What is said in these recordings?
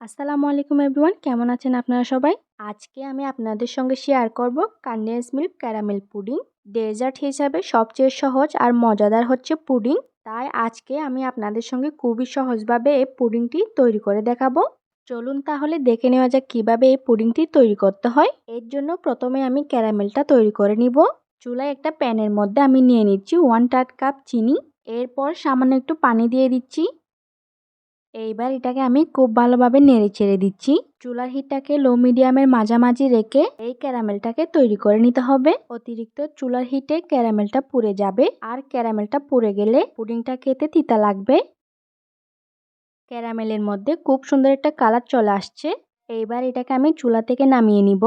আসসালামু আলাইকুম এভরিওয়ান, কেমন আছেন আপনারা সবাই? আজকে আমি আপনাদের সঙ্গে শেয়ার করব condensed milk caramel pudding dessert হিসাবে সবচেয়ে সহজ আর মজাদার হচ্ছে পুডিং তাই আজকে আমি আপনাদের সঙ্গে খুবই সহজভাবে এই পুডিংটি তৈরি করে দেখাবো। চলুন তাহলে দেখে নেওয়া যাক কীভাবে এই পুডিংটি তৈরি করতে হয়। এর জন্য প্রথমে আমি ক্যারামেলটা তৈরি করে নিব। চুলায় একটা প্যানের মধ্যে আমি নিয়ে নিচ্ছি ওয়ান টাট কাপ চিনি। এরপর সামান্য একটু পানি দিয়ে দিচ্ছি। এইবার এটাকে আমি খুব ভালোভাবে নেড়ে ছেড়ে দিচ্ছি। চুলার হিটটাকে লো মিডিয়ামের মাঝামাঝি রেখে এই ক্যারামেলটাকে তৈরি করে নিতে হবে। অতিরিক্ত চুলার হিটে ক্যারামেলটা পুড়ে যাবে। আর ক্যারামেলটা পুড়ে গেলে পুডিংটা খেতে তিতা লাগবে। ক্যারামেলের মধ্যে খুব সুন্দর একটা কালার চলে আসছে। এইবার এটাকে আমি চুলা থেকে নামিয়ে নিব।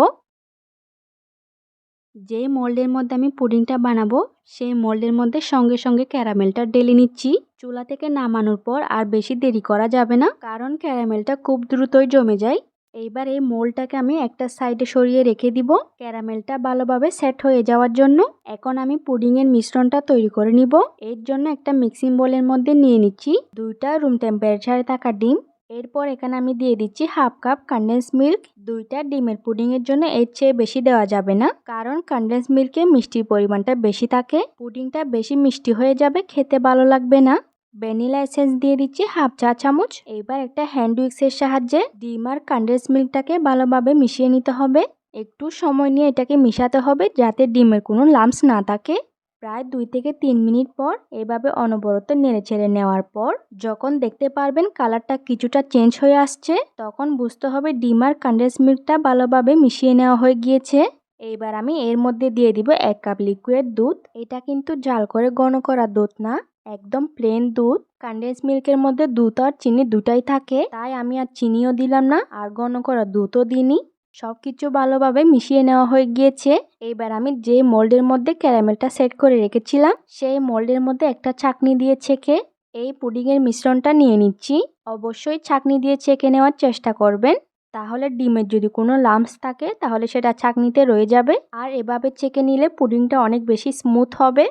যে মোল্ডের মধ্যে আমি পুডিংটা বানাবো, সেই মোল্ডের মধ্যে সঙ্গে সঙ্গে ক্যারামেলটা ডেলে নিচ্ছি। চুলা থেকে নামানোর পর আর বেশি দেরি করা যাবে না, কারণ ক্যারামেলটা খুব দ্রুতই জমে যায়। এইবার এই মোলটাকে আমি একটা সাইডে সরিয়ে রেখে দিব ক্যারামেলটা ভালোভাবে সেট হয়ে যাওয়ার জন্য। এখন আমি পুডিংয়ের মিশ্রণটা তৈরি করে নিব। এর জন্য একটা মিক্সিং বোলের মধ্যে নিয়ে নিচ্ছি দুইটা রুম টেম্পারেচারে থাকা ডিম। এরপর এখানে আমি দিয়ে দিচ্ছি হাফ কাপ কন্ডেন্স মিল্ক দুইটা ডিমের পুডিংয়ের জন্য এর চেয়ে বেশি দেওয়া যাবে না, কারণ কন্ডেন্স মিল্কে মিষ্টির পরিমাণটা বেশি থাকে। পুডিংটা বেশি মিষ্টি হয়ে যাবে, খেতে ভালো লাগবে না। ভ্যানিলা এসেন্স দিয়ে দিচ্ছি হাফ চা চামচ। এবার একটা হ্যান্ড উইক্সের সাহায্যে ডিম আর কন্ডেন্স মিল্কটাকে ভালোভাবে মিশিয়ে নিতে হবে। একটু সময় নিয়ে এটাকে মিশাতে হবে, যাতে ডিমের কোনো লামস না থাকে। প্রায় দুই থেকে তিন মিনিট পর এভাবে অনবরত নেড়ে ছেড়ে নেওয়ার পর যখন দেখতে পারবেন কালারটা কিছুটা চেঞ্জ হয়ে আসছে, তখন বুঝতে হবে ডিম আর কন্ডেন্স মিল্কটা ভালোভাবে মিশিয়ে নেওয়া হয়ে গিয়েছে। এইবার আমি এর মধ্যে দিয়ে দিব এক কাপ লিকুইড দুধ। এটা কিন্তু জাল করে ঘন করা দুধ না, একদম প্লেন দুধ। কন্ডেন্স মিল্কের মধ্যে দুধ আর চিনি দুটাই থাকে, তাই আমি আর চিনিও দিলাম না, আর ঘন করা দুধও দিইনি। সব কিছু ভালোভাবে মিশিয়ে নেওয়া হয়ে গিয়েছে। এইবার আমি যে মোল্ডের মধ্যে ক্যারামেলটা সেট করে রেখেছিলাম, সেই মোল্ডের মধ্যে একটা ছাকনি দিয়ে ছেঁকে এই পুডিংয়ের মিশ্রণটা নিয়ে নিচ্ছি। অবশ্যই ছাকনি দিয়ে ছেঁকে নেওয়ার চেষ্টা করবেন। তাহলে ডিমের যদি কোনো লাম্পস থাকে, তাহলে সেটা ছাকনিতে রয়ে যাবে। আর এভাবে চেকে নিলে পুডিংটা অনেক বেশি স্মুথ হবে।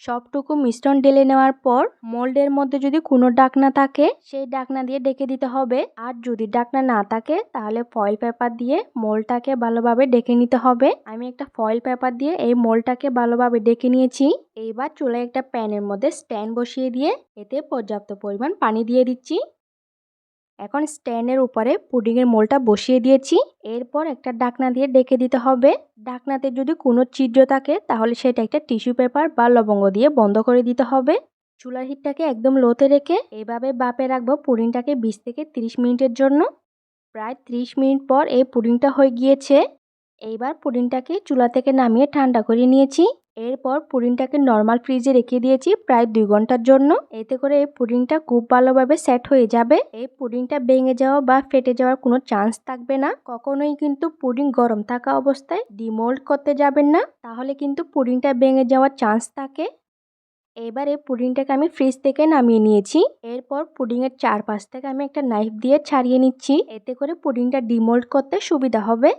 সবটুকু মিশ্রণ ঢেলে নেওয়ার পর মোল্ডের মধ্যে যদি কোনো ডাকনা থাকে, সেই ডাকনা দিয়ে ডেকে দিতে হবে। আর যদি ডাকনা না থাকে, তাহলে ফয়েল পেপার দিয়ে মোলটাকে ভালোভাবে ডেকে নিতে হবে। আমি একটা ফয়েল পেপার দিয়ে এই মোলটাকে ভালোভাবে ডেকে নিয়েছি। এইবার চুলায় একটা প্যানের মধ্যে স্ট্যান্ড বসিয়ে দিয়ে এতে পর্যাপ্ত পরিমাণ পানি দিয়ে দিচ্ছি। এখন স্ট্যান্ডের উপরে পুডিংয়ের মোলটা বসিয়ে দিয়েছি। এরপর একটা ডাকনা দিয়ে ডেকে দিতে হবে। ডাকনাতে যদি কোনো ছিদ্র থাকে, তাহলে সেটা একটা টিস্যু পেপার বা লবঙ্গ দিয়ে বন্ধ করে দিতে হবে। চুলার হিটটাকে একদম লোতে রেখে এভাবে বাপে রাখব পুডিংটাকে বিশ থেকে 30 মিনিটের জন্য। প্রায় 30 মিনিট পর এই পুডিংটা হয়ে গিয়েছে। এইবার পুডিংটাকে চুলা থেকে নামিয়ে ঠান্ডা করে নিয়েছি। এরপর পুডিংটাকে নর্মাল ফ্রিজে রেখে দিয়েছি প্রায় দুই ঘণ্টার জন্য। এতে করে এই পুডিংটা খুব ভালোভাবে সেট হয়ে যাবে। এই পুডিংটা ভেঙে যাওয়া বা ফেটে যাওয়ার কোনো চান্স থাকবে না। কখনোই কিন্তু পুডিং গরম থাকা অবস্থায় ডিমোল্ড করতে যাবেন না। তাহলে কিন্তু পুডিংটা ভেঙে যাওয়ার চান্স থাকে। এবার এই পুডিংটাকে আমি ফ্রিজ থেকে নামিয়ে নিয়েছি। এরপর পুডিংয়ের চারপাশ থেকে আমি একটা নাইফ দিয়ে ছাড়িয়ে নিচ্ছি। এতে করে পুডিংটা ডিমোল্ড করতে সুবিধা হবে।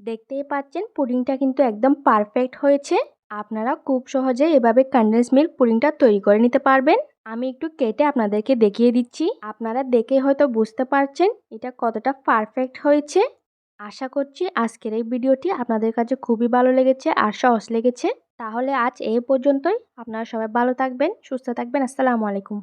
দেখতেই পাচ্ছেন, পুডিংটা কিন্তু একদম পারফেক্ট হয়েছে। আপনারা খুব সহজে এভাবে কন্ডেন্স মিল্ক পুডিংটা তৈরি করে নিতে পারবেন। আমি একটু কেটে আপনাদেরকে দেখিয়ে দিচ্ছি। আপনারা দেখে হয়তো বুঝতে পারছেন এটা কতটা পারফেক্ট হয়েছে। আশা করছি আজকের এই ভিডিওটি আপনাদের কাছে খুবই ভালো লেগেছে আর সহজ লেগেছে। তাহলে আজ এই পর্যন্তই। আপনারা সবাই ভালো থাকবেন, সুস্থ থাকবেন। আসসালামু আলাইকুম।